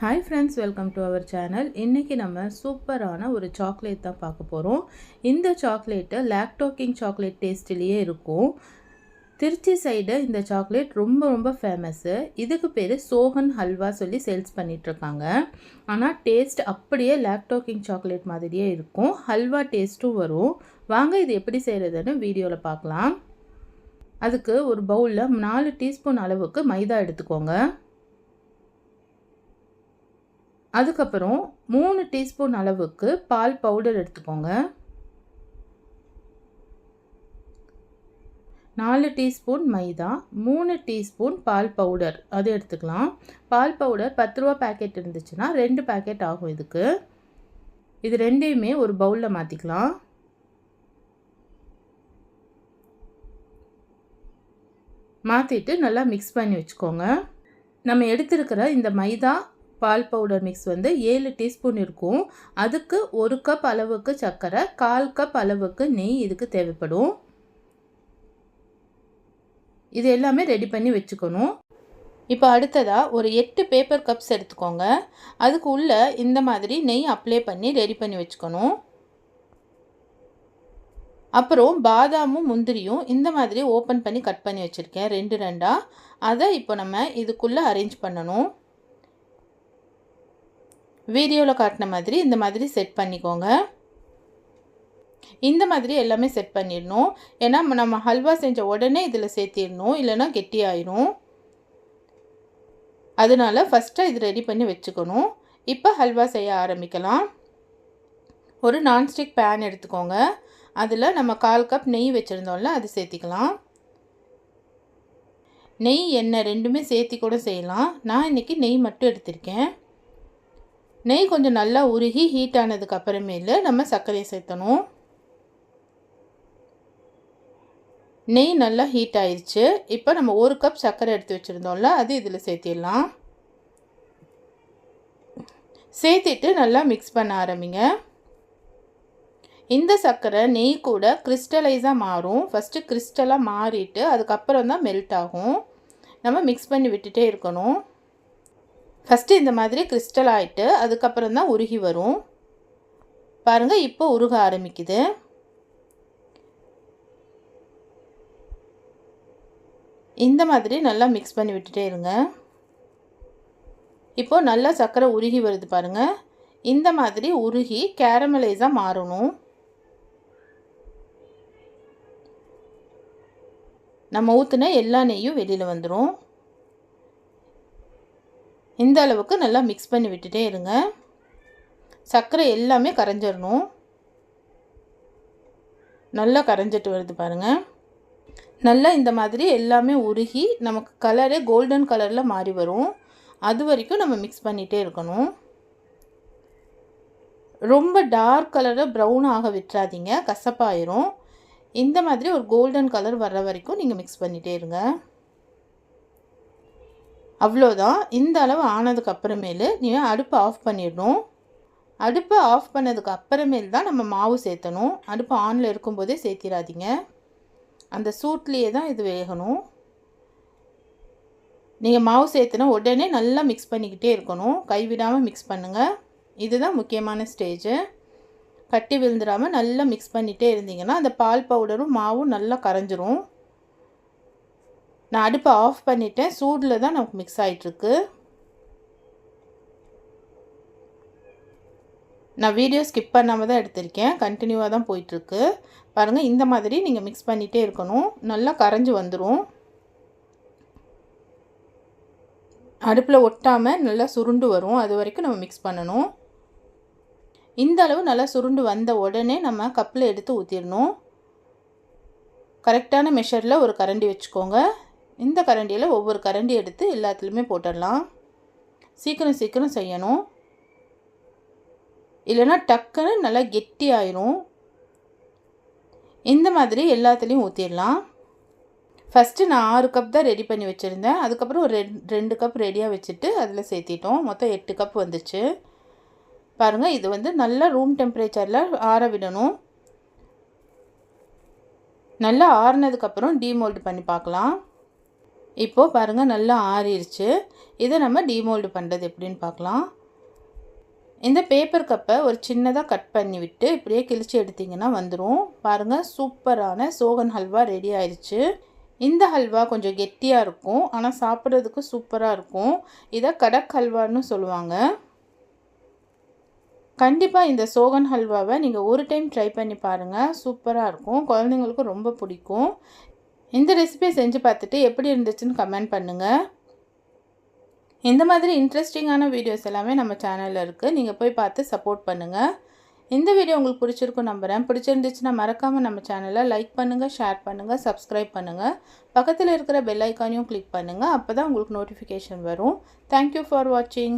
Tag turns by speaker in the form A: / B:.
A: Hi friends welcome to our channel இன்றைக்கி நம்ம சூப்பரான ஒரு சாக்லேட் தான் பார்க்க போகிறோம் இந்த சாக்லேட்டு லேக்டோக்கிங் சாக்லேட் டேஸ்ட்லேயே இருக்கும். திருச்சி சைடு இந்த சாக்லேட் ரொம்ப ரொம்ப ஃபேமஸ்ஸு இதுக்கு பேர் சோஹன் ஹல்வா சொல்லி சேல்ஸ் பண்ணிகிட்ருக்காங்க ஆனால் டேஸ்ட் அப்படியே லாக்டோக்கிங் சாக்லேட் மாதிரியே இருக்கும். ஹல்வா டேஸ்ட்டும் வரும். வாங்க இது எப்படி செய்கிறதுன்னு வீடியோவில் பார்க்கலாம். அதுக்கு ஒரு பவுலில் நாலு டீஸ்பூன் அளவுக்கு மைதா எடுத்துக்கோங்க. அதுக்கப்புறம் மூணு டீஸ்பூன் அளவுக்கு பால் பவுடர் எடுத்துக்கோங்க. நாலு டீஸ்பூன் மைதா மூணு டீஸ்பூன் பால் பவுடர். அது எடுத்துக்கலாம். பால் பவுடர் பத்து ரூபா பேக்கெட் இருந்துச்சுன்னா ரெண்டு பேக்கெட் ஆகும் இதுக்கு. இது ரெண்டையுமே ஒரு பவுலில் மாற்றிக்கலாம் மாற்றிட்டு நல்லா மிக்ஸ் பண்ணி வச்சுக்கோங்க. நம்ம எடுத்துருக்கிற இந்த மைதா பால் பவுடர் மிக்ஸ் வந்து ஏழு டீஸ்பூன் இருக்கும். அதுக்கு ஒரு கப் அளவுக்கு சர்க்கரை கால் கப் அளவுக்கு நெய் இதுக்கு தேவைப்படும். இது எல்லாமே ரெடி பண்ணி வச்சுக்கணும். இப்போ அடுத்ததாக ஒரு எட்டு பேப்பர் கப்ஸ் எடுத்துக்கோங்க. அதுக்கு உள்ளே இந்த மாதிரி நெய் அப்ளை பண்ணி ரெடி பண்ணி வச்சுக்கணும். அப்புறம் பாதாமும் முந்திரியும் இந்த மாதிரி ஓப்பன் பண்ணி கட் பண்ணி வச்சுருக்கேன். ரெண்டு ரெண்டாக அதை இப்போ நம்ம இதுக்குள்ளே அரேஞ்ச் பண்ணணும். வீடியோவில் காட்டின மாதிரி இந்த மாதிரி செட் பண்ணிக்கோங்க. இந்த மாதிரி எல்லாமே செட் பண்ணிடணும். ஏன்னா நம்ம ஹல்வா செஞ்ச உடனே இதில் சேர்த்திடணும். இல்லைன்னா கெட்டியாயிரும் அதனால் ஃபஸ்ட்டாக இது ரெடி பண்ணி வச்சுக்கணும். இப்போ ஹல்வா செய்ய ஆரம்பிக்கலாம். ஒரு நான்ஸ்டிக் பேன் எடுத்துக்கோங்க. அதில் நம்ம கால் கப் நெய் வச்சுருந்தோம்ல அது சேர்த்திக்கலாம். நெய் எண்ணெய் ரெண்டுமே சேர்த்தி கூட செய்யலாம். நான் இன்றைக்கி நெய் மட்டும் எடுத்திருக்கேன். நெய் கொஞ்சம் நல்லா உருகி ஹீட் ஆனதுக்கு அப்புறமேலு நம்ம சர்க்கரையை சேர்த்தணும். நெய் நல்லா ஹீட் ஆயிடுச்சு இப்போ நம்ம ஒரு கப் சர்க்கரை எடுத்து வச்சுருந்தோம்ல அது இதில் சேர்த்திடலாம். சேர்த்திட்டு நல்லா மிக்ஸ் பண்ண ஆரம்பிங்க. இந்த சர்க்கரை நெய் கூட கிறிஸ்டலைஸாக மாறும். ஃபஸ்ட்டு கிறிஸ்டலாக மாறிட்டு அதுக்கப்புறம் தான் மெல்ட் ஆகும். நம்ம மிக்ஸ் பண்ணி விட்டுட்டே இருக்கணும். ஃபஸ்ட்டு இந்த மாதிரி கிறிஸ்டல் ஆகிட்டு அதுக்கப்புறம் தான் உருகி வரும். பாருங்கள் இப்போ உருக ஆரம்பிக்குது. இந்த மாதிரி நல்லா மிக்ஸ் பண்ணி விட்டுட்டே இருங்க. இப்போது நல்லா சர்க்கரை உருகி வருது பாருங்கள் இந்த மாதிரி உருகி கேரமலைஸாக மாறணும். நம்ம ஊற்றுன எல்லா நெய்யும் வெளியில் வந்துடும் இந்த அளவுக்கு நல்லா மிக்ஸ் பண்ணி விட்டுட்டே இருங்க. சர்க்கரை எல்லாமே கரைஞ்சிடணும் நல்லா கரைஞ்சிட்டு வருது பாருங்கள் நல்லா இந்த மாதிரி எல்லாமே உருகி நமக்கு கலரே கோல்டன் கலரில் மாறி வரும். அது வரைக்கும் நம்ம மிக்ஸ் பண்ணிகிட்டே இருக்கணும். ரொம்ப டார்க் கலரை ப்ரௌன் ஆக விட்டுறாதீங்க. கசப்பாயிரும். இந்த மாதிரி ஒரு கோல்டன் கலர் வர்ற வரைக்கும் நீங்கள் மிக்ஸ் பண்ணிகிட்டே இருங்க. அவ்வளோதான். இந்த அளவு ஆனதுக்கு அப்புறமேலு நீங்கள் அடுப்பை ஆஃப் பண்ணிடணும். அடுப்பை ஆஃப் பண்ணதுக்கு அப்புறமேல் தான் நம்ம மாவு சேர்த்தணும். அடுப்பு ஆனில் இருக்கும்போதே சேர்த்திடாதீங்க அந்த சூட்லேயே தான் இது வேகணும். நீங்கள் மாவு சேர்த்துனா உடனே நல்லா மிக்ஸ் பண்ணிக்கிட்டே இருக்கணும். கைவிடாமல் மிக்ஸ் பண்ணுங்கள் இதுதான் முக்கியமான ஸ்டேஜு கட்டி விழுந்துடாமல் நல்லா மிக்ஸ் பண்ணிகிட்டே இருந்தீங்கன்னா அந்த பால் பவுடரும் மாவும் நல்லா கரைஞ்சிரும். நான் அடுப்பை ஆஃப் பண்ணிட்டேன். சூடில் தான் நமக்கு மிக்ஸ் ஆகிட்டுருக்கு நான் வீடியோ ஸ்கிப் பண்ணாமல் தான் எடுத்திருக்கேன். கண்டினியூவாக தான் போயிட்டுருக்கு. பாருங்கள் இந்த மாதிரி நீங்கள் மிக்ஸ் பண்ணிகிட்டே இருக்கணும். நல்லா கரைஞ்சி வந்துடும் அடுப்பில் ஒட்டாமல் நல்லா சுருண்டு வரும். அது வரைக்கும் நம்ம மிக்ஸ் பண்ணணும். இந்த அளவு நல்லா சுருண்டு வந்த உடனே நம்ம கப்பில் எடுத்து ஊற்றிடணும் கரெக்டான மெஷரில் ஒரு கரண்டி வச்சுக்கோங்க. இந்த கரண்டியில் ஒவ்வொரு கரண்டி எடுத்து எல்லாத்துலேயுமே போட்டுடலாம். சீக்கிரம் சீக்கிரம் செய்யணும். இல்லைன்னா டக்குன்னு நல்லா கெட்டி ஆயிரும் இந்த மாதிரி எல்லாத்துலேயும் ஊற்றிடலாம் ஃபஸ்ட்டு நான் ஆறு கப் தான் ரெடி பண்ணி வச்சுருந்தேன். அதுக்கப்புறம் ஒரு ரெண்டு ரெண்டு கப் ரெடியாக வச்சுட்டு அதில் சேர்த்திட்டோம். மொத்தம் எட்டு கப் வந்துச்சு. பாருங்கள் இது வந்து நல்லா ரூம் டெம்பரேச்சரில் ஆற விடணும். நல்லா ஆறுனதுக்கப்புறம் டீமோல்டு பண்ணி பார்க்கலாம். இப்போது பாருங்கள் நல்லா ஆறிடுச்சு இதை நம்ம டீமோல்டு பண்ணுறது எப்படின்னு பார்க்கலாம். இந்த பேப்பர் கப்பை ஒரு சின்னதாக கட் பண்ணி விட்டு இப்படியே கிழிச்சு எடுத்திங்கன்னா வந்துடும் பாருங்கள் சூப்பரான சோகன் ஹல்வா ரெடி ஆயிடுச்சு இந்த ஹல்வா கொஞ்சம் கெட்டியாக இருக்கும் ஆனால் சாப்பிட்றதுக்கு சூப்பராக இருக்கும். இதை கடக் ஹல்வான்னு சொல்லுவாங்க. கண்டிப்பாக இந்த சோகன் ஹல்வாவை நீங்கள் ஒரு டைம் ட்ரை பண்ணி பாருங்கள் சூப்பராக இருக்கும். குழந்தைங்களுக்கும் ரொம்ப பிடிக்கும். இந்த ரெசிபியை செஞ்சு பார்த்துட்டு எப்படி இருந்துச்சுன்னு கமெண்ட் பண்ணுங்கள் இந்த மாதிரி இன்ட்ரெஸ்டிங்கான வீடியோஸ் எல்லாமே நம்ம சேனலில் இருக்குது நீங்கள் போய் பார்த்து சப்போர்ட் பண்ணுங்கள் இந்த வீடியோ உங்களுக்கு பிடிச்சிருக்கும் நம்புகிறேன் பிடிச்சிருந்துச்சுன்னா மறக்காமல் நம்ம சேனலை லைக் பண்ணுங்கள் ஷேர் பண்ணுங்கள் சப்ஸ்கிரைப் பண்ணுங்கள் பக்கத்தில் இருக்கிற பெல் ஐக்கானையும் கிளிக் பண்ணுங்கள் அப்போ தான் உங்களுக்கு நோட்டிஃபிகேஷன் வரும். தேங்க்யூ ஃபார் வாட்சிங்